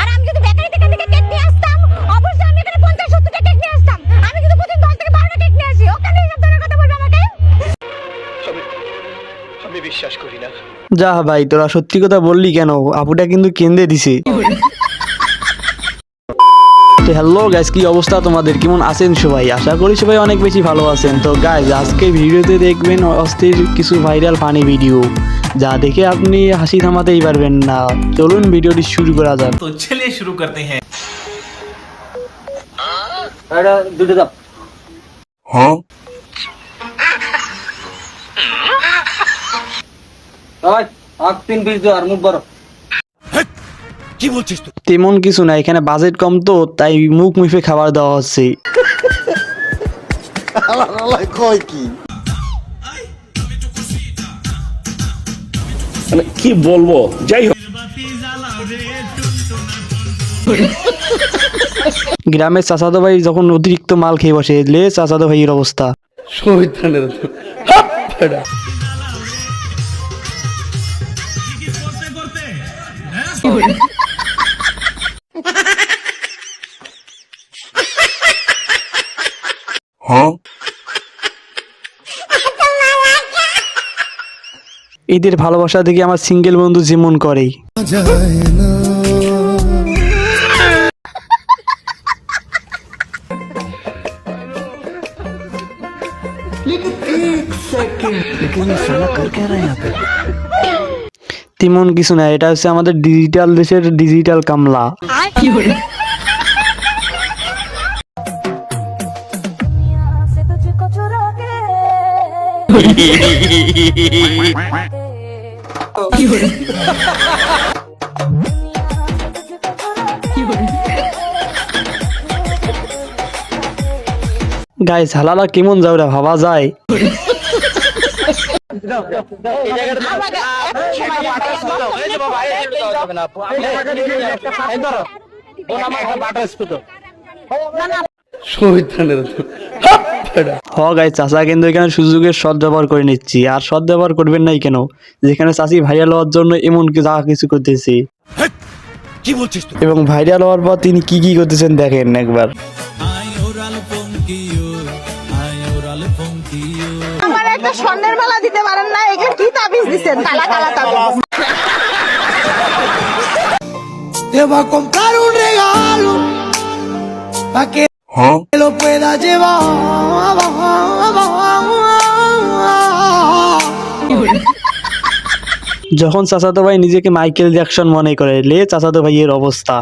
আর আমি যদি বেকারি থেকে থেকে কেক নিয়ে আসতাম অবশ্যই আমি এখানে পঞ্চাশ সত্তরটা কেক নিয়ে আসতাম। আমি কিন্তু প্রতিদিন দশ থেকে বারোটা কেক নিয়ে আসি। ওখানে এইসব ধরনের কথা বলবে আমাকে। আমি বিশ্বাস করি না। যা ভাই তোরা সত্যি কথা বললি কেন? আপুটা কিন্তু কেন্দ্রে দিছে। হ্যালো গাইজ কি অবস্থা তোমাদের? কেমন আছেন সবাই? আশা করি সবাই অনেক বেশি ভালো আছেন। তো গাইজ আজকে ভিডিওতে দেখবেন অস্থির কিছু ভাইরাল ফানি ভিডিও যা দেখে আপনি হাসি থামাতেই পারবেন না। চলুন ভিডিওটি শুরু করা যাক। তো চলে শুরু করতে হ্যাঁ। হ্যাঁ? তিন বিশ আর মুখ বড়। তেমন কিছু না এখানে বাজেট কম তো তাই মুখ মুখে খাবার দেওয়া হচ্ছে। মানে কি বলব? যাই হোক। গ্রামের চাচাতো ভাই যখন অতিরিক্ত মাল খেয়ে বসে লে চাচাতো ভাইয়ের অবস্থা। এদের ভালোবাসা দেখে আমার সিঙ্গেল বন্ধু যেমন করে। তেমন কিছু না এটা হচ্ছে আমাদের ডিজিটাল দেশের ডিজিটাল কামলা। গায়ে ঝালালা কেমন যাওরা ভাবা যায়? হ গাই চাচা কিন্তু এখানে সুযোগের সদ ব্যবহার করে নিচ্ছি। আর সদ ব্যবহার করবেন নাই কেন? যেখানে চাষি ভাইরাল হওয়ার জন্য এমন যা কিছু করতেছে। এবং ভাইরাল হওয়ার পর তিনি কি কি করতেছেন দেখেন একবার। আমার একটা স্বর্ণের মালা দিতে পারেন না এখানে কি তাবিজ দিচ্ছেন কালা কালা তাবিজ। Te voy a comprar un regalo para que lo pueda llevar. যখন চাচাতো ভাই নিজেকে মাইকেল জ্যাকসন মনে করে লে চাচাতো ভাইয়ের অবস্থা।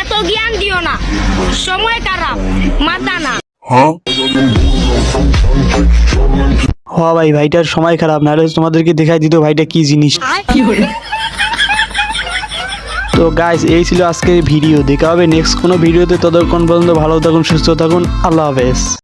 এত জ্ঞান দিও না। সময় খারাপ মাথা না। হ ভাই ভাইটার সময় খারাপ নাহলে তোমাদেরকে দেখাই দিত ভাইটা কি জিনিস। তো গাইস এই ছিল আজকের ভিডিও দেখা হবে নেক্সট কোনো ভিডিওতে ততক্ষণ পর্যন্ত ভালো থাকুন, সুস্থ থাকুন। আল্লাহ হাফেজ।